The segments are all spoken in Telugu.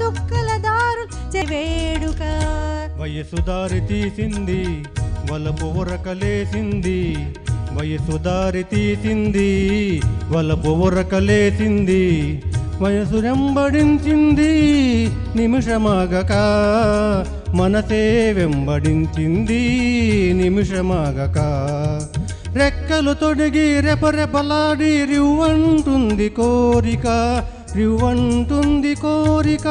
చుక్కల దారు వేడుక వయసు దారి తీసింది వలపు ఉరకలేసింది వయసు దారి తీసింది వలపు ఉరకలేసింది వయసు వెంబడించింది నిమిషమాగక. మనసే వెంబడించింది నిమిషమాగక. రెక్కలు తొడిగి రెపరెపలాడి రివ్వంటుంది కోరిక. రివ్వంటుంది కోరిక.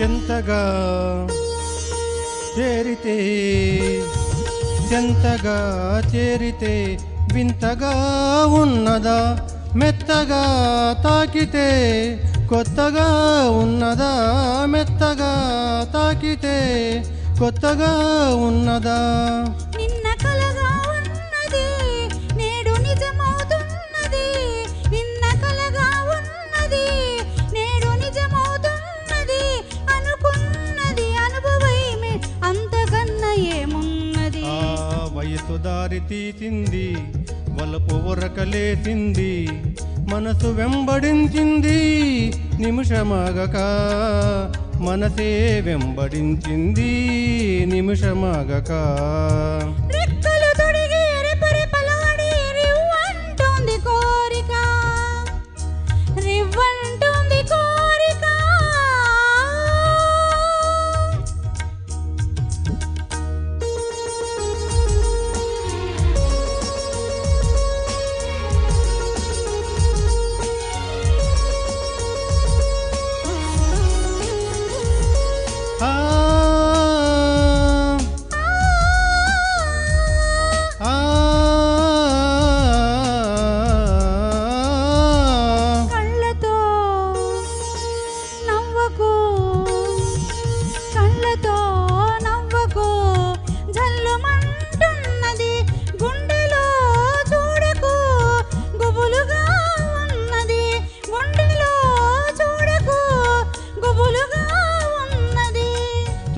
చెంతగా చేరితే చెంతగా చేరితే వింతగా ఉన్నదా మెత్తగా తాకితే కొత్తగా ఉన్నదా మెత్తగా తాకితే కొత్తగా ఉన్నదా? మనసు దారి తీసింది వలపు ఉరకలేసింది మనసు వెంబడించింది నిమిషమాగక మనసే వెంబడించింది నిమిషమాగక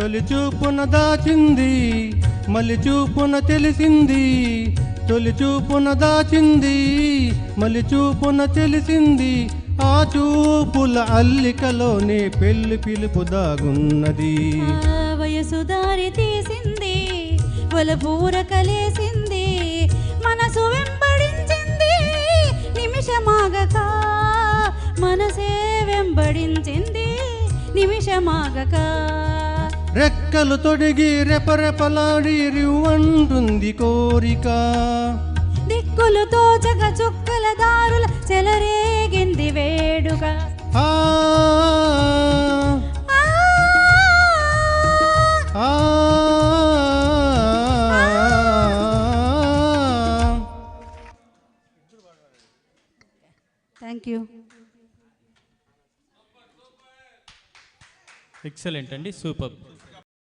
తొలి చూపున దాచింది మలి చూపున తెలిసింది. తొలి చూపున దాచింది మలి చూపున తెలిసింది. ఆ చూపుల అల్లికలోనే పెళ్ళి పిలుపు దాగున్నది. వయసు దారి తీసింది వలపూర కలేసింది. మనసు వెంబడించింది నిమిషమాగక మనసే వెంబడించింది నిమిషమాగక రెక్కలు తొడిగి రెపరెపలాడి రివ్వంటుంది కోరిక. దిక్కులు తోచక చుక్కల దారుల చెలరేగింది వేడుక. ఆ. ఆ. ఆ. థ్యాంక్ యూ ఎక్సలెంట్ అండి సూపర్